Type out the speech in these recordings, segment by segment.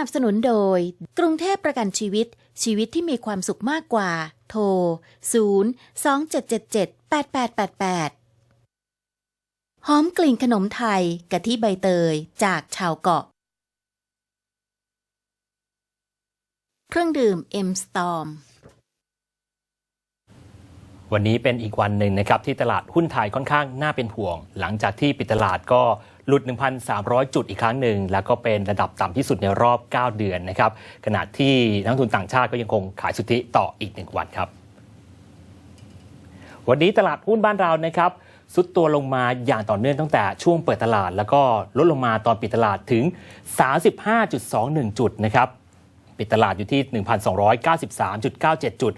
นับสนุนโดย กรุงเทพประกันชีวิต ชีวิตที่มีความสุขมากกว่า โทร 0 2 7 7 7 8 8 8 8 หอมกลิ่นขนมไทยกะทิใบเตยจากชาวเกาะ เครื่องดื่ม M Storm วันนี้เป็นอีกวันหนึ่งนะครับที่ตลาดหุ้นไทยค่อนข้างน่าเป็นห่วง หลังจากที่ปิดตลาดก็ หลุด 1,300 จุดอีกครั้งหนึ่ง แล้วก็เป็นระดับต่ำที่สุดในรอบ 9 เดือนนะครับ ขณะที่นักลงทุนต่างชาติก็ยังคงขายสุทธิต่ออีกหนึ่งวันครับ วันนี้ตลาดหุ้นบ้านเรานะครับสุดตัวลงมาอย่างต่อเนื่องตั้งแต่ช่วงเปิดตลาด แล้วก็ลดลงมาตอนปิดตลาดถึง 35.21 จุดนะครับปิดตลาดอยู่ที่ 1,293.97 จุด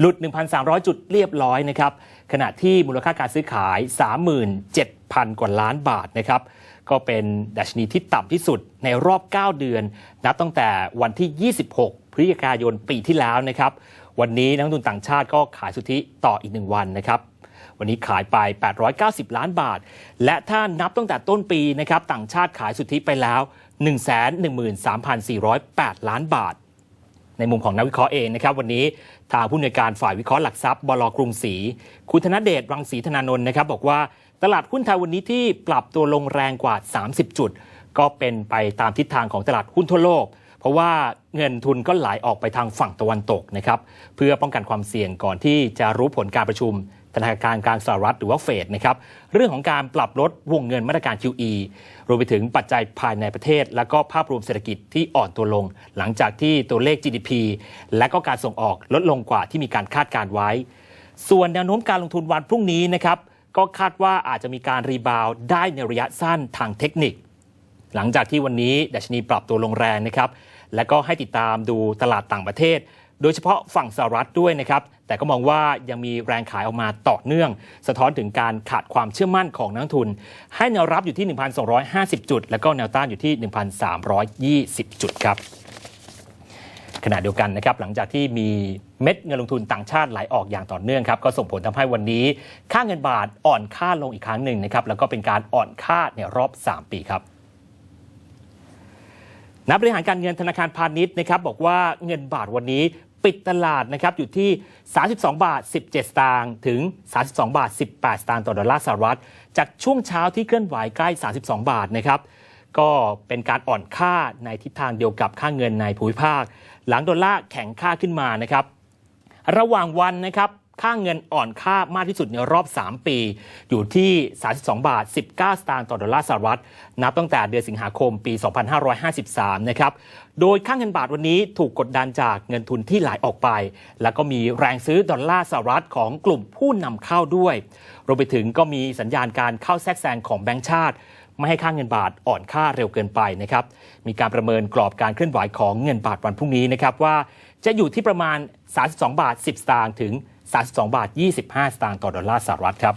หลุด 1,300 จุดเรียบร้อยนะครับ ขณะที่มูลค่าการซื้อขาย 37,000 กว่าล้านบาทนะครับ ก็เป็นดัชนีที่ต่ำที่สุดในรอบ 9 เดือน นับตั้งแต่วันที่ 26 พฤศจิกายนปีที่แล้วนะครับ วันนี้นักลงทุนต่างชาติก็ขายสุทธิต่ออีก 1 วันนะครับวันนี้ขายไป 890 ล้านบาท และถ้านับตั้งแต่ต้นปีนะครับต่างชาติขายสุทธิไปแล้ว 113,408 ล้านบาท ในมุมของนักวิเคราะห์เองนะครับ วันนี้ทางผู้อำนวยการฝ่ายวิเคราะห์หลักทรัพย์บลกรุงศรีคุณธนเดชรังสีธนานนท์นะครับ บอกว่า ตลาดหุ้นไทยวันนี้ที่ปรับตัวลงแรงกว่า 30 จุด ก็เป็นไปตามทิศทางของตลาดหุ้นทั่วโลก เพราะว่าเงินทุนก็ไหลออกไปทางฝั่งตะวันตกนะครับเพื่อป้องกันความเสี่ยงก่อนที่จะรู้ผลการประชุมธนาคารกลางสหรัฐหรือว่าเฟดนะครับเรื่องของการปรับลดวงเงินมาตรการ QE รวมไปถึงปัจจัยภายในประเทศ และก็ภาพรวมเศรษฐกิจที่อ่อนตัวลง หลังจากที่ตัวเลข GDP และก็การส่งออกลดลงกว่าที่มีการคาดการไว้ ส่วนแนวโน้มการลงทุนวันพรุ่งนี้นะครับ ก็คาดว่าอาจจะมีการรีบาวได้ในระยะสั้นทางเทคนิค หลังจากที่วันนี้ดัชนีปรับตัวลงแรงนะครับ และก็ให้ติดตามดูตลาดต่างประเทศ โดยเฉพาะฝั่งสหรัฐด้วยนะครับ แต่ก็มองว่ายังมีแรงขายออกมาต่อเนื่อง สะท้อนถึงการขาดความเชื่อมั่นของนักทุน ให้แนวรับอยู่ที่ 1,250 จุด และก็แนวต้านอยู่ที่ 1,320 จุดครับ ขณะเดียวกันนะครับหลังจากที่มีเม็ดเงินลงทุนต่างชาติไหลออกอย่างต่อเนื่องครับก็ส่งผลทำให้วันนี้ ค่าเงินบาทอ่อนค่าลงอีกครั้งหนึ่งนะครับแล้วก็เป็นการอ่อนค่าในรอบ 3 ปีครับนักบริหารการเงินธนาคารพาณิชย์นะครับบอกว่าเงินบาทวันนี้ปิดตลาดนะครับอยู่ที่ 32 บาท 17 สตางค์ถึง 32 บาท 18 สตางค์ต่อดอลลาร์สหรัฐ จากช่วงเช้าที่เคลื่อนไหวใกล้ 32 บาทนะครับก็เป็นการอ่อนค่าในทิศทางเดียวกับค่าเงินในภูมิภาค หลังดอลลาร์แข็งค่าขึ้นมานะครับ ระหว่างวันนะครับค่าเงินอ่อนค่ามากที่สุดในรอบ 3 ปี อยู่ที่ 32 บาท 19 สตางค์ต่อดอลลาร์สหรัฐ นับตั้งแต่เดือนสิงหาคมปี 2553 นะครับ โดยค่าเงินบาทวันนี้ถูกกดดันจากเงินทุนที่ไหลออกไป แล้วก็มีแรงซื้อดอลลาร์สหรัฐของกลุ่มผู้นำเข้าด้วย รวมไปถึงก็มีสัญญาณการเข้าแทรกแซงของแบงก์ชาติ ไม่ให้ค่าเงินบาทอ่อนค่าเร็วเกินไปนะครับ มีการประเมินกรอบการเคลื่อนไหวของเงินบาทวันพรุ่งนี้นะครับว่าจะอยู่ที่ประมาณ 32 บาท 10 สตางค์ถึง 32 บาท 25 สตางค์ต่อดอลลาร์สหรัฐครับ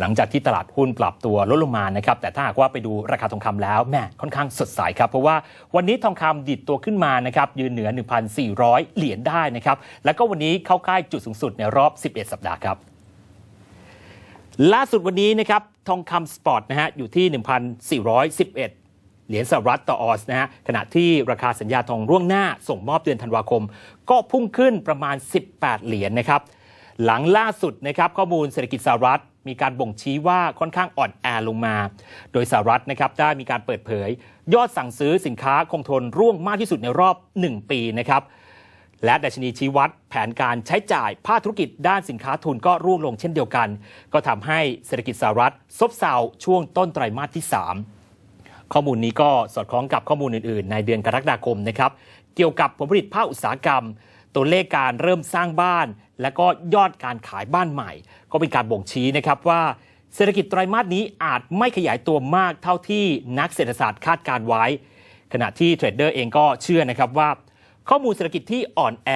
หลังจากที่ตลาดหุ้นปรับตัวลดลงมานะครับ แต่ถ้าหากว่าไปดูราคาทองคำแล้วแม่ค่อนข้างสดใสครับ เพราะว่าวันนี้ทองคำดิดตัวขึ้นมานะครับ ยืนเหนือ 1,400 เหรียญได้นะครับ แล้วก็วันนี้เข้าใกล้จุดสูงสุดในรอบ 11 สัปดาห์ครับ ล่าสุดวันนี้นะครับ ทองคำสปอร์ตนะฮะอยู่ที่ 1,411เหรียญสหรัฐต่อออนซ์นะฮะขณะที่ราคาสัญญาทองร่วงหน้าส่งมอบเดือนธันวาคม ก็พุ่งขึ้นประมาณ 18 เหรียญนะครับ หลังล่าสุดนะครับข้อมูลเศรษฐกิจสหรัฐ มีการบ่งชี้ว่าค่อนข้างอ่อนแอลงมา โดยสหรัฐนะครับได้มีการเปิดเผย ยอดสั่งซื้อสินค้าคงทนร่วงมากที่สุดในรอบ 1 ปีนะครับ และดัชนีชี้วัดแผนการใช้จ่ายภาคธุรกิจด้านสินค้าทุนก็ร่วงลงเช่นเดียวกัน ก็ทำให้เศรษฐกิจสหรัฐซบเซาช่วงต้นไตรมาสที่ 3 ข้อมูลนี้ก็สอดคล้องกับข้อมูลอื่น ๆ ในเดือนกรกฎาคมนะครับเกี่ยวกับผลผลิตภาคอุตสาหกรรม ตัวเลขการเริ่มสร้างบ้าน และก็ยอดการขายบ้านใหม่ ก็เป็นการบ่งชี้นะครับว่าเศรษฐกิจไตรมาสนี้อาจไม่ขยายตัวมากเท่าที่นักเศรษฐศาสตร์คาดการไว้ ขณะที่เทรดเดอร์เองก็เชื่อนะครับว่า ข้อมูลเศรษฐกิจที่อ่อนแอ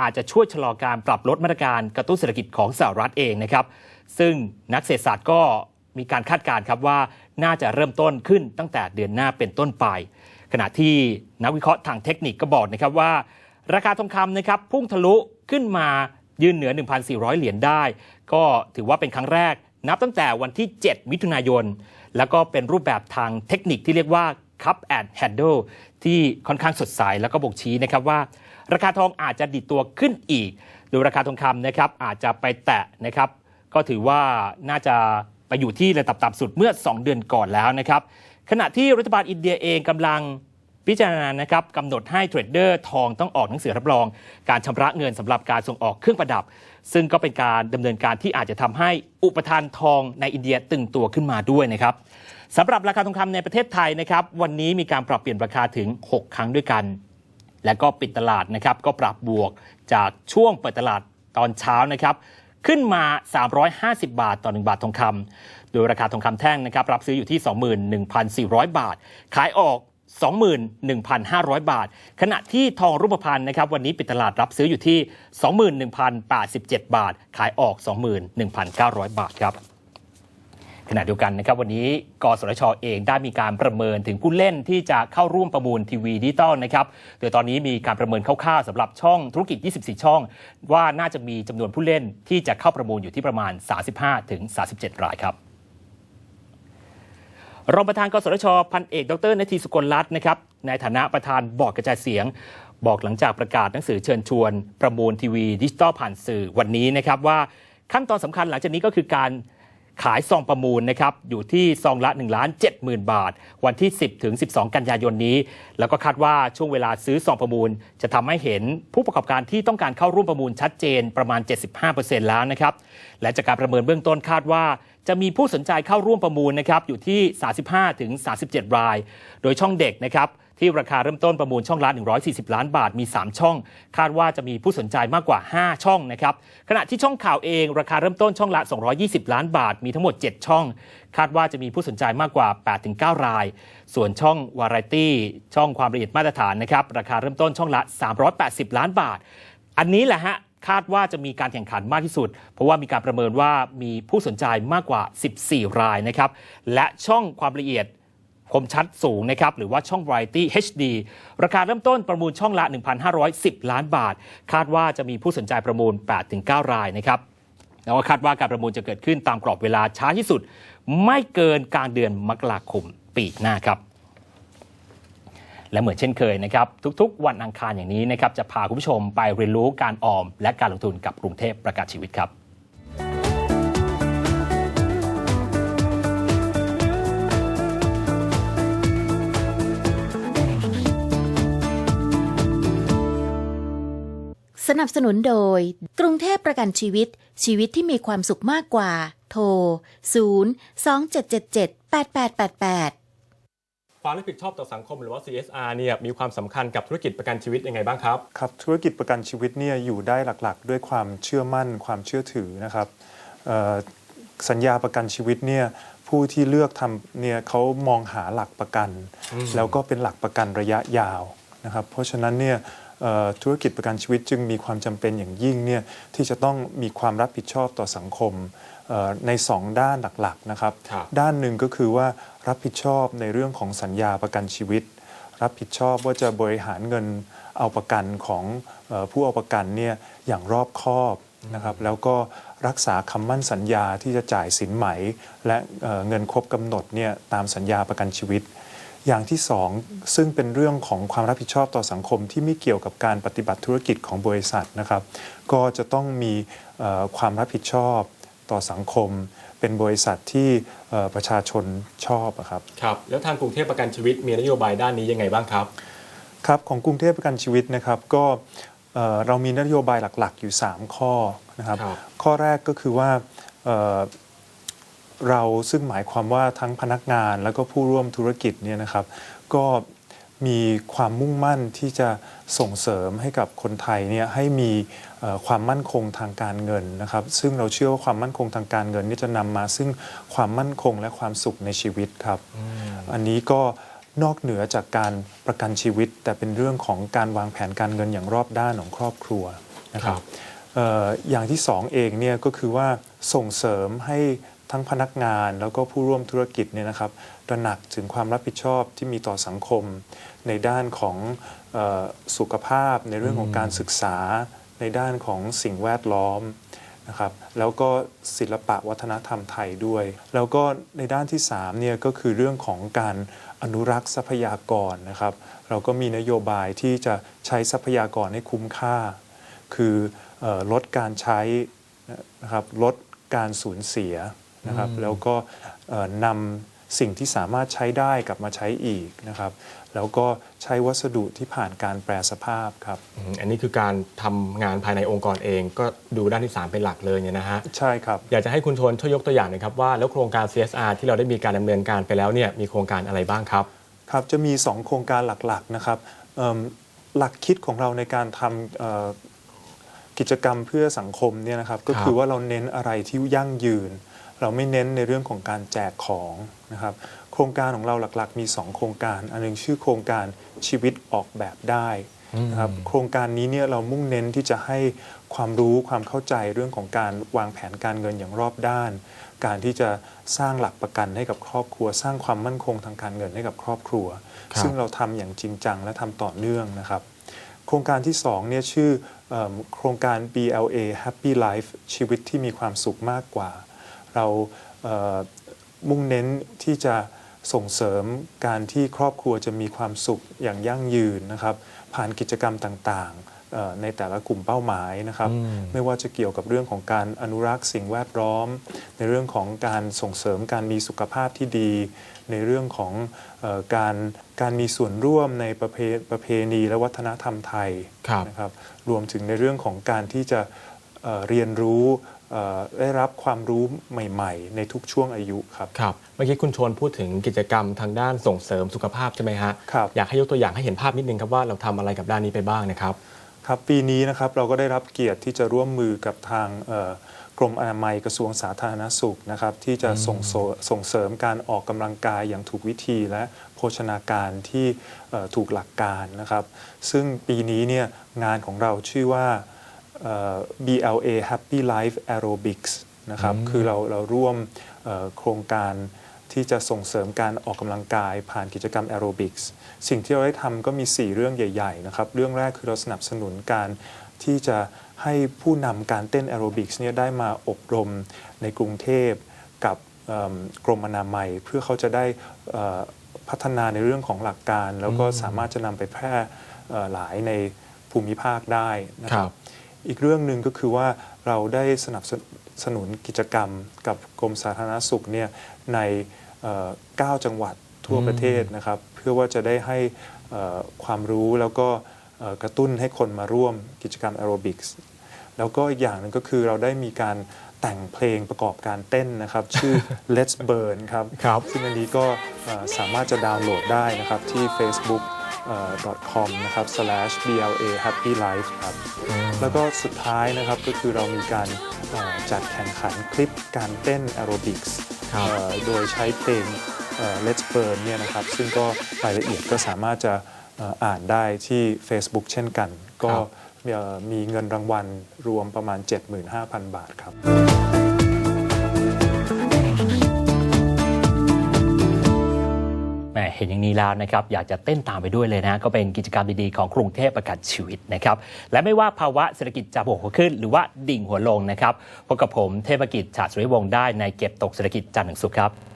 อาจจะช่วยชะลอการปรับลดมาตรการกระตุ้นเศรษฐกิจของสหรัฐเองนะครับ ซึ่งนักเศรษฐศาสตร์ก็มีการคาดการณ์ครับว่าน่าจะเริ่มต้นขึ้นตั้งแต่เดือนหน้าเป็นต้นไป ขณะที่นักวิเคราะห์ทางเทคนิคก็บอกนะครับว่า ราคาทองคำนะครับพุ่งทะลุขึ้นมายืนเหนือ 1,400 เหรียญได้ ก็ถือว่าเป็นครั้งแรก นับตั้งแต่วันที่ 7 มิถุนายน แล้วก็เป็นรูปแบบทางเทคนิคที่เรียกว่า Cup and Handle ที่ค่อนข้างสดใสแล้วก็บ่งชี้นะครับว่า ราคาทองอาจจะดิดตัวขึ้นอีก โดยราคาทองคำนะครับอาจจะไปแตะนะครับ ก็ถือว่าน่าจะไปอยู่ที่ระดับต่ำสุดเมื่อ 2 เดือนก่อนแล้วนะครับ ขณะที่รัฐบาลอินเดียเองกำลัง พิจารณานะครับกำหนดให้เทรดเดอร์ทองต้องออกหนังสือรับรอง การชำระเงินสำหรับการส่งออกเครื่องประดับ ซึ่งก็เป็นการดำเนินการที่อาจจะทำให้อุปทานทองในอินเดียตึงตัวขึ้นมาด้วยนะครับสำหรับราคาทองคำในประเทศไทยนะครับวันนี้มีการปรับเปลี่ยนราคาถึง 6 ครั้งด้วยกัน และก็ปิดตลาดนะครับก็ปรับบวกจากช่วงเปิดตลาดตอนเช้านะครับขึ้นมา 350 บาทต่อ 1 บาททองคำโดยราคาทองคำแท่งนะครับรับซื้ออยู่ที่ 21,400 บาท ขายออก 21,500 บาท ขณะที่ทองรูปพรรณนะครับวันนี้ปิดตลาดรับซื้ออยู่ที่ 21,087 บาท ขายออก 21,900 บาทครับขณะเดียวกันนะครับวันนี้กสทชเองได้มีการประเมินถึงผู้เล่นที่จะเข้าร่วมประมูลทีวีดิจิตอลนะครับโดยตอนนี้มีการประเมินคร่าวๆสำหรับช่องธุรกิจ 24 ช่อง ว่าน่าจะมีจำนวนผู้เล่นที่จะเข้าประมูลอยู่ที่ประมาณ 35-37 รายครับ รองประธานกสทชพันเอกดรนาทีสุกลรัตน์นะครับในฐานะประธานบอร์ดกระจายเสียง บอกหลังจากประกาศหนังสือเชิญชวน ประมูลทีวีดิจิตอลผ่านสื่อวันนี้นะครับว่าขั้นตอนสำคัญหลังจากนี้ก็คือการขายซองประมูลนะครับอยู่ที่ซองละ1ล้าน7 0,000 บาท วันที่ 10 ถึง 12 กันยายนนี้ แล้วก็คาดว่าช่วงเวลาซื้อซองประมูล จะทำให้เห็นผู้ประกอบการที่ต้องการเข้าร่วมประมูลชัดเจนประมาณ 75%แล้วนะครับ และจากการประเมินเบื้องต้นคาดว่า จะมีผู้สนใจเข้าร่วมประมูลนะครับอยู่ที่ 35ถึง37 ราย โดยช่องเด็กนะครับที่ราคาเริ่มต้นประมูลช่องละ 140 ล้านบาทมี 3 ช่อง คาดว่าจะมีผู้สนใจมากกว่า 5 ช่องนะครับขณะที่ช่องข่าวเองราคาเริ่มต้นช่องละ 220 ล้านบาทมีทั้งหมด 7 ช่อง คาดว่าจะมีผู้สนใจมากกว่า 8-9 ราย ส่วนช่องวาไรตี้ช่องความละเอียดมาตรฐานนะครับราคาเริ่มต้นช่องละ 380 ล้านบาท อันนี้แหละฮะ คาดว่าจะมีการแข่งขันมากที่สุด เพราะว่ามีการประเมินว่ามีผู้สนใจมากกว่า 14 รายนะครับ และช่องความละเอียดคมชัดสูงนะครับ หรือว่าช่อง Variety HD ราคาเริ่มต้นประมูลช่องละ 1,510 ล้านบาท คาดว่าจะมีผู้สนใจประมูล 8-9 รายนะครับแล้วก็คาดว่าการประมูลจะเกิดขึ้นตามกรอบเวลาช้าที่สุด ไม่เกินกลางเดือนมกราคมปีหน้าครับ และเหมือนเช่นเคยนะครับทุกๆ วันอังคารอย่างนี้นะครับจะพาคุณผู้ชมไปเรียนรู้การออม และการลงทุนกับกรุงเทพประกันชีวิตครับสนับสนุนโดย กรุงเทพประกันชีวิต ชีวิตที่มีความสุขมากกว่า โทร 0 2 7 7 7 8 8 8 8 ความรับผิดชอบต่อสังคมหรือว่า CSR เนี่ยมีความสำคัญกับธุรกิจประกันชีวิตยังไงบ้างครับครับธุรกิจประกันชีวิตเนี่ยอยู่ได้หลักๆ ด้วยความเชื่อมั่น ความเชื่อถือนะครับเอ่อสัญญาประกันชีวิตเนี่ยผู้ที่เลือกทำเนี่ยเขามองหาหลักประกัน แล้วก็เป็นหลักประกันระยะยาวนะครับเพราะฉะนั้นเนี่ยเอ่อธุรกิจประกันชีวิตจึงมีความจำเป็นอย่างยิ่งเนี่ยที่จะต้องมีความรับผิดชอบต่อสังคมเอ่อ ในสองด้านหลักๆนะครับครับ ด้านหนึ่งก็คือว่ารับผิดชอบในเรื่องของสัญญาประกันชีวิต รับผิดชอบว่าจะบริหารเงินเอาประกันของเออผู้เอาประกันเนี่ยอย่างรอบคอบนะครับแล้วก็รักษาคำมั่นสัญญาที่จะจ่ายสินไหม และเอ่อเงินครบกำหนดเนี่ยตามสัญญาประกันชีวิต อย่างที่สองซึ่งเป็นเรื่องของความรับผิดชอบต่อสังคมที่ไม่เกี่ยวกับการปฏิบัติธุรกิจของบริษัทนะครับ ก็จะต้องมีเอ่อความรับผิดชอบ ต่อสังคม เป็นบริษัทที่เอ่อประชาชนชอบอะครับครับแล้วทางกรุงเทพประกันชีวิตมีนโยบายด้านนี้ยังไงบ้างครับครับของกรุงเทพประกันชีวิตนะครับก็เอ่อเรามีนโยบายหลักๆ อยู่ 3 ข้อนะครับครับข้อแรกก็คือว่าเอ่อเราซึ่งหมายความว่าทั้งพนักงานแล้วก็ผู้ร่วมธุรกิจเนี่ยนะครับ ก็ มีความมุ่งมั่นที่จะส่งเสริมให้กับคนไทยเนี่ยให้มีเอ่อความมั่นคงทางการเงินนะครับ ซึ่งเราเชื่อว่าความมั่นคงทางการเงินนี่จะนำมาซึ่งความมั่นคงและความสุขในชีวิตครับอันนี้ก็นอกเหนือจากการประกันชีวิต แต่เป็นเรื่องของการวางแผนการเงินอย่างรอบด้านของครอบครัวนะครับครับเอ่ออย่างที่สองเองเนี่ยก็คือว่าส่งเสริมให้ ทั้งพนักงานแล้วก็ผู้ร่วมธุรกิจเนี่ยนะครับตระหนักถึงความรับผิดชอบที่มีต่อสังคม ในด้านของออสุขภาพ ในเรื่องของการศึกษา ในด้านของสิ่งแวดล้อมนะครับแล้วก็ศิลปะวัฒนธรรมไทยด้วย แล้วก็ในด้านที่3เนี่ยก็คือเรื่องของการอนุรักษ์ทรัพยากรนะครับ เราก็มีนโยบายที่จะใช้ทรัพยากรให้คุ้มค่า คือออลดการใช้นะครับลดการสูญเสีย นะครับแล้วก็เอ่อนำสิ่งที่สามารถใช้ได้กลับมาใช้อีกนะครับแล้วก็ใช้วัสดุที่ผ่านการแปรสภาพครับอืมอันนี้คือการทำงานภายในองค์กรเองก็ดูด้านที่ 3 เป็นหลักเลยเนี่ยนะฮะ ใช่ครับ อยากจะให้คุณชนช่วยยกตัวอย่างหน่อยครับว่าแล้วโครงการ CSR ที่เราได้มีการดำเนินการไปแล้วเนี่ยมีโครงการอะไรบ้างครับ ครับจะมี 2 โครงการหลักๆนะครับเอิ่มหลักคิดของเราในการทำเอ่อกิจกรรมเพื่อสังคมเนี่ยนะครับก็คือว่าเราเน้นอะไรที่ยั่งยืน เราไม่เน้นในเรื่องของการแจกของนะครับโครงการของเราหลักๆ มี 2 โครงการ อันหนึงชื่อโครงการชีวิตออกแบบได้นะครับโครงการนี้เนี่ยเรามุ่งเน้นที่จะให้ความรู้ความเข้าใจเรื่องของการวางแผนการเงินอย่างรอบด้าน การที่จะสร้างหลักประกันให้กับครอบครัว สร้างความมั่นคงทางการเงินให้กับครอบครัวครับซึ่งเราทำอย่างจริงจังและทำต่อเนื่องนะครับ โครงการที่2เนี่ยชื่อเอมโครงการ BLA Happy Life ชีวิตที่มีความสุขมากกว่า เราเอ่อมุ่งเน้นที่จะส่งเสริมการที่ครอบครัวจะมีความสุขอย่างยั่งยืนนะครับผ่านกิจกรรมต่างๆเอ่อในแต่ละกลุ่มเป้าหมายนะครับ ไม่ว่าจะเกี่ยวกับเรื่องของการอนุรักษ์สิ่งแวดล้อม ในเรื่องของการส่งเสริมการมีสุขภาพที่ดี ในเรื่องของเออการการมีส่วนร่วมในประเพประเพณีและวัฒนธรรมไทยครับนะครับรวมถึงในเรื่องของการที่จะเอ่อเรียนรู้เอ่อ ได้รับความรู้ใหม่ ๆ ในทุกช่วงอายุครับครับเมื่อกี้คุณชนพูดถึงกิจกรรมทางด้านส่งเสริมสุขภาพใช่ไหมฮะครับอยากให้ยกตัวอย่างให้เห็นภาพนิดนึงครับว่าเราทำอะไรกับด้านนี้ไปบ้างนะครับครับปีนี้นะครับเราก็ได้รับเกียรติที่จะร่วมมือกับทางเอ่อกรมอนามัยกระทรวงสาธารณสุขนะครับ ที่จะส่งโสส่งเสริมการออกกำลังกายอย่างถูกวิธีและโภชนาการที่เอ่อถูกหลักการนะครับ ซึ่งปีนี้เนี่ยงานของเราชื่อว่าเอ่อ BLA Happy Life Aerobics นะครับคือเราเราร่วมเอ่อโครงการที่จะส่งเสริมการออกกำลังกายผ่านกิจกรรมแอโรบิกส์สิ่งที่เราได้ทำก็มี 4 เรื่องใหญ่ๆนะครับเรื่องแรกคือเราสนับสนุนการที่จะให้ผู้นำการเต้นแอโรบิกส์เนี่ยได้มาอบรมในกรุงเทพกับเอิ่มกรมอนามัย เพื่อเขาจะได้เอ่อพัฒนาในเรื่องของหลักการ แล้วก็สามารถจะนำไปแพร่เอ่อหลายในภูมิภาคได้นะคครัรับบ อีกเรื่องหนึ่งก็คือว่าเราได้สนับสนุนกิจกรรมกับกรมสาธารณสุขเนี่ยในเอ่อ9จังหวัดทั่วประเทศนะครับ เพื่อว่าจะได้ให้เอ่อความรู้แล้วก็เอ่อกระตุ้นให้คนมาร่วมกิจกรรมแอโรบิกส์แล้วก็อีกอย่างหนึ่งก็คือเราได้มีการแต่งเพลงประกอบการเต้นนะครับ ชื่อ Let's Burn ครับครับซึ่งอันนี้ก็เอ่อสามารถจะดาวน์โหลดได้นะครับที่ facebook com นะครับ slash bla happy life ครับ แล้วก็สุดท้ายนะครับก็คือเรามีการเอ่อจัดแข่งขันคลิปการเต้นแอโรบิกส์ครับโดยใช้เพลงเอ่อ Let's Burn เนี่ยนะครับ ซึ่งก็รายละเอียดก็สามารถจะเอ่ออ่านได้ที่ Facebook เช่นกัน ก็ครับเอ่อมีเงินรางวัลรวมประมาณ 75,000 บาทครับ เห็นอย่างนี้แล้วนะครับอยากจะเต้นตามไปด้วยเลยนะก็เป็นกิจกรรมดีๆของกรุงเทพประกันชีวิตนะครับและไม่ว่าภาวะเศรษฐกิจจะบวกหัวขึ้น หรือว่าดิ่งหัวลงนะครับพบกับผมเทพกิจฉาสุริวงศ์ได้ในเก็บตกเศรษฐกิจจันทร์ถึงสุขครับ